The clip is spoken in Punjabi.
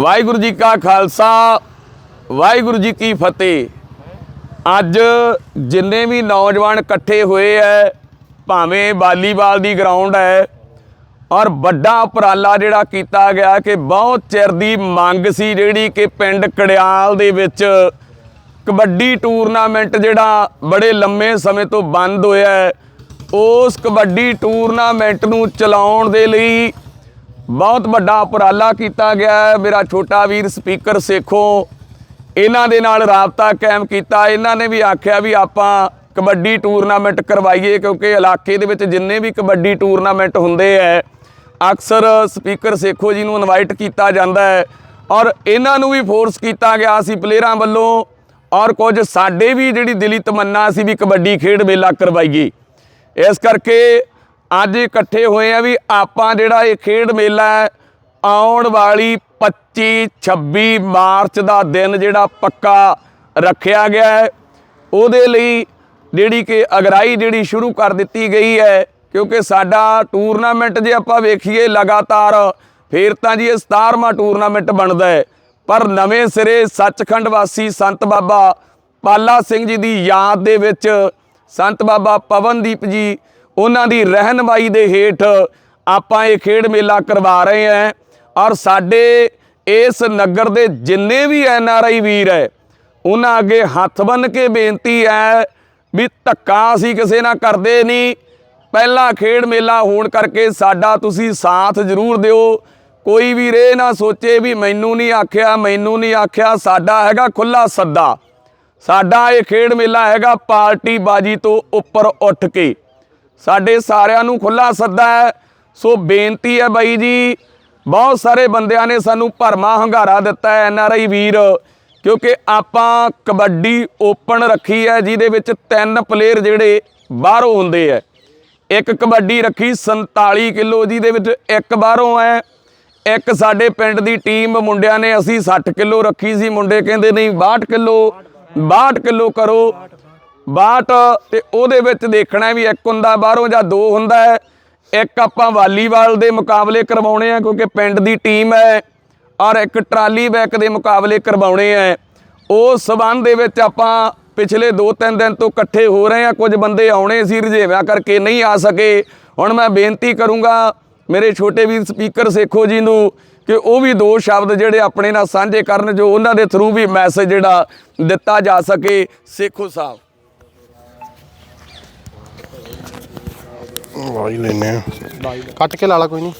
ਵਾਹਿਗੁਰੂ ਜੀ ਕਾ ਖਾਲਸਾ, ਵਾਹਿਗੁਰੂ ਜੀ ਕੀ ਫਤਿਹ। ਅੱਜ ਜਿੰਨੇ ਵੀ ਨੌਜਵਾਨ ਇਕੱਠੇ ਹੋਏ ਐ, ਭਾਵੇਂ ਵਾਲੀਬਾਲ ਦੀ ਗਰਾਊਂਡ ਹੈ ਔਰ ਵੱਡਾ ਉਪਰਾਲਾ ਜਿਹੜਾ ਕੀਤਾ ਗਿਆ ਕਿ ਬਹੁਤ ਚਿਰ ਦੀ ਮੰਗ ਸੀ ਜਿਹੜੀ ਕਿ ਪਿੰਡ ਕੜਿਆਲ ਦੇ ਵਿੱਚ ਕਬੱਡੀ ਟੂਰਨਾਮੈਂਟ ਜਿਹੜਾ ਬੜੇ ਲੰਮੇ ਸਮੇਂ ਤੋਂ ਬੰਦ ਹੋਇਆ ਹੈ ਉਸ ਕਬੱਡੀ ਟੂਰਨਾਮੈਂਟ ਨੂੰ ਚਲਾਉਣ ਦੇ ਲਈ ਬਹੁਤ ਵੱਡਾ ਉਪਰਾਲਾ ਕੀਤਾ ਗਿਆ ਹੈ। ਮੇਰਾ ਛੋਟਾ ਵੀਰ ਸਪੀਕਰ ਸੇਖੋ, ਇਹਨਾਂ ਦੇ ਨਾਲ ਰਾਬਤਾ ਕਾਇਮ ਕੀਤਾ। ਇਹਨਾਂ ਨੇ ਵੀ ਆਖਿਆ ਵੀ ਆਪਾਂ ਕਬੱਡੀ ਟੂਰਨਾਮੈਂਟ ਕਰਵਾਈਏ, ਕਿਉਂਕਿ ਇਲਾਕੇ ਦੇ ਵਿੱਚ ਜਿੰਨੇ ਵੀ ਕਬੱਡੀ ਟੂਰਨਾਮੈਂਟ ਹੁੰਦੇ ਐ, ਅਕਸਰ ਸਪੀਕਰ ਸੇਖੋ ਜੀ ਨੂੰ ਇਨਵਾਈਟ ਕੀਤਾ ਜਾਂਦਾ ਹੈ ਔਰ ਇਹਨਾਂ ਨੂੰ ਵੀ ਫੋਰਸ ਕੀਤਾ ਗਿਆ ਸੀ ਪਲੇਅਰਾਂ ਵੱਲੋਂ। ਔਰ ਕੁਝ ਸਾਡੇ ਵੀ ਜਿਹੜੀ ਦਿਲੀ ਤਮੰਨਾ ਸੀ ਵੀ ਕਬੱਡੀ ਖੇਡ ਮੇਲਾ ਕਰਵਾਈਏ। ਇਸ ਕਰਕੇ ਅੱਜ ਇਕੱਠੇ ਹੋਏ ਆ ਵੀ ਆਪਾਂ ਜਿਹੜਾ ਇਹ ਖੇਡ ਮੇਲਾ ਹੈ, ਆਉਣ ਵਾਲੀ 25 26 ਮਾਰਚ ਦਾ ਦਿਨ ਜਿਹੜਾ ਪੱਕਾ ਰੱਖਿਆ ਗਿਆ ਹੈ। ਉਹਦੇ ਲਈ ਜਿਹੜੀ ਕਿ ਅਗਰਾਈ ਜਿਹੜੀ ਸ਼ੁਰੂ ਕਰ ਦਿੱਤੀ ਗਈ ਹੈ, ਕਿਉਂਕਿ ਸਾਡਾ ਟੂਰਨਾਮੈਂਟ ਜੇ ਆਪਾਂ ਵੇਖੀਏ ਲਗਾਤਾਰ, ਫੇਰ ਤਾਂ ਜੀ ਇਹ 17ਵਾਂ ਟੂਰਨਾਮੈਂਟ ਬਣਦਾ ਹੈ। ਪਰ ਨਵੇਂ ਸਿਰੇ ਸੱਚਖੰਡ ਵਾਸੀ ਸੰਤ ਬਾਬਾ ਪਾਲਾ ਸਿੰਘ ਜੀ ਦੀ ਯਾਦ ਦੇ ਵਿੱਚ ਸੰਤ ਬਾਬਾ ਪਵਨਦੀਪ ਜੀ ਉਹਨਾਂ ਦੀ ਰਹਿਨਮਾਈ ਦੇ ਹੇਠ ਆਪਾਂ ਇਹ ਖੇਡ ਮੇਲਾ ਕਰਵਾ ਰਹੇ ਹਾਂ ਔਰ ਸਾਡੇ ਇਸ ਨਗਰ ਦੇ ਜਿੰਨੇ ਵੀ ਐਨ ਆਰ ਆਈ ਵੀਰ ਹੈ, ਉਹਨਾਂ ਅੱਗੇ ਹੱਥ ਬੰਨ ਕੇ ਬੇਨਤੀ ਹੈ ਵੀ ਧੱਕਾ ਅਸੀਂ ਕਿਸੇ ਨਾਲ ਕਰਦੇ ਨਹੀਂ। ਪਹਿਲਾ ਖੇਡ ਮੇਲਾ ਹੋਣ ਕਰਕੇ ਸਾਡਾ ਤੁਸੀਂ ਸਾਥ ਜ਼ਰੂਰ ਦਿਓ। ਕੋਈ ਵੀ ਰੇ ਨਾ ਸੋਚੇ ਵੀ ਮੈਨੂੰ ਨਹੀਂ ਆਖਿਆ, ਮੈਨੂੰ ਨਹੀਂ ਆਖਿਆ, ਸਾਡਾ ਹੈਗਾ ਖੁੱਲਾ ਸੱਦਾ। ਸਾਡਾ ਇਹ ਖੇਡ ਮੇਲਾ ਹੈਗਾ ਪਾਰਟੀ ਬਾਜੀ ਤੋਂ ਉੱਪਰ ਉੱਠ ਕੇ। ਸਾਡੇ ਸਾਰਿਆਂ ਨੂੰ ਖੁੱਲਾ ਸੱਦਾ ਹੈ। ਸੋ ਬੇਨਤੀ ਹੈ ਬਾਈ ਜੀ, ਬਹੁਤ ਸਾਰੇ ਬੰਦਿਆਂ ਨੇ ਸਾਨੂੰ ਭਰਮਾ ਹੰਗਾਰਾ ਦਿੱਤਾ ਹੈ ਐਨ ਆਰ ਆਈ ਵੀਰ, ਕਿਉਂਕਿ ਆਪਾਂ ਕਬੱਡੀ ਓਪਨ ਰੱਖੀ ਹੈ, ਜਿਹਦੇ ਵਿੱਚ ਤਿੰਨ ਪਲੇਅਰ ਜਿਹੜੇ ਬਾਹਰੋਂ ਹੁੰਦੇ ਹੈ। ਇੱਕ ਕਬੱਡੀ ਰੱਖੀ 47 ਕਿਲੋ, ਜਿਹਦੇ ਵਿੱਚ ਇੱਕ ਬਾਹਰੋਂ ਹੈ। ਇੱਕ ਸਾਡੇ ਪਿੰਡ ਦੀ ਟੀਮ, ਮੁੰਡਿਆਂ ਨੇ ਅਸੀਂ 60 ਕਿਲੋ ਰੱਖੀ ਸੀ, ਮੁੰਡੇ ਕਹਿੰਦੇ ਨਹੀਂ 62 ਕਿਲੋ 62 ਕਿਲੋ ਕਰੋ। 62 ਤੇ ਉਹਦੇ ਵਿੱਚ ਦੇਖਣਾ ਵੀ ਇੱਕ ਹੁੰਦਾ, ਬਾਹਰੋਂ ਜਾਂ ਦੋ ਹੁੰਦਾ ਹੈ। ਇੱਕ ਆਪਾਂ ਵਾਲੀਵਾਲ ਦੇ ਮੁਕਾਬਲੇ ਕਰਵਾਉਣੇ ਆ, ਕਿਉਂਕਿ ਪਿੰਡ ਦੀ ਟੀਮ ਹੈ ਔਰ ਇੱਕ ਟਰਾਲੀ ਬੈਕ ਦੇ ਮੁਕਾਬਲੇ ਕਰਵਾਉਣੇ ਆ। ਉਸ ਸਬੰਧ ਦੇ ਵਿੱਚ ਆਪਾਂ ਪਿਛਲੇ 2-3 ਦਿਨ ਤੋਂ ਇਕੱਠੇ ਹੋ ਰਹੇ ਆ। ਕੁਝ ਬੰਦੇ ਆਉਣੇ ਸੀ ਰਜੇਵਿਆਂ ਕਰਕੇ ਨਹੀਂ ਆ ਸਕੇ। ਹੁਣ ਮੈਂ ਬੇਨਤੀ ਕਰੂੰਗਾ ਮੇਰੇ ਛੋਟੇ ਵੀਰ ਸਪੀਕਰ ਸੇਖੋ ਜੀ ਨੂੰ ਕਿ ਉਹ ਵੀ ਦੋ ਸ਼ਬਦ ਜਿਹੜੇ ਆਪਣੇ ਨਾਲ ਸਾਂਝੇ ਕਰਨ, ਜੋ ਉਹਨਾਂ ਦੇ ਥਰੂ ਵੀ ਮੈਸੇਜ ਜਿਹੜਾ ਦਿੱਤਾ ਜਾ ਸਕੇ। ਸੇਖੋ ਸਾਹਿਬ। ਵਾਈ ਲੈਨੇ ਆ। ਕੱਟ ਕੇ ਲਾ ਲਾ ਕੋਈ ਨਹੀਂ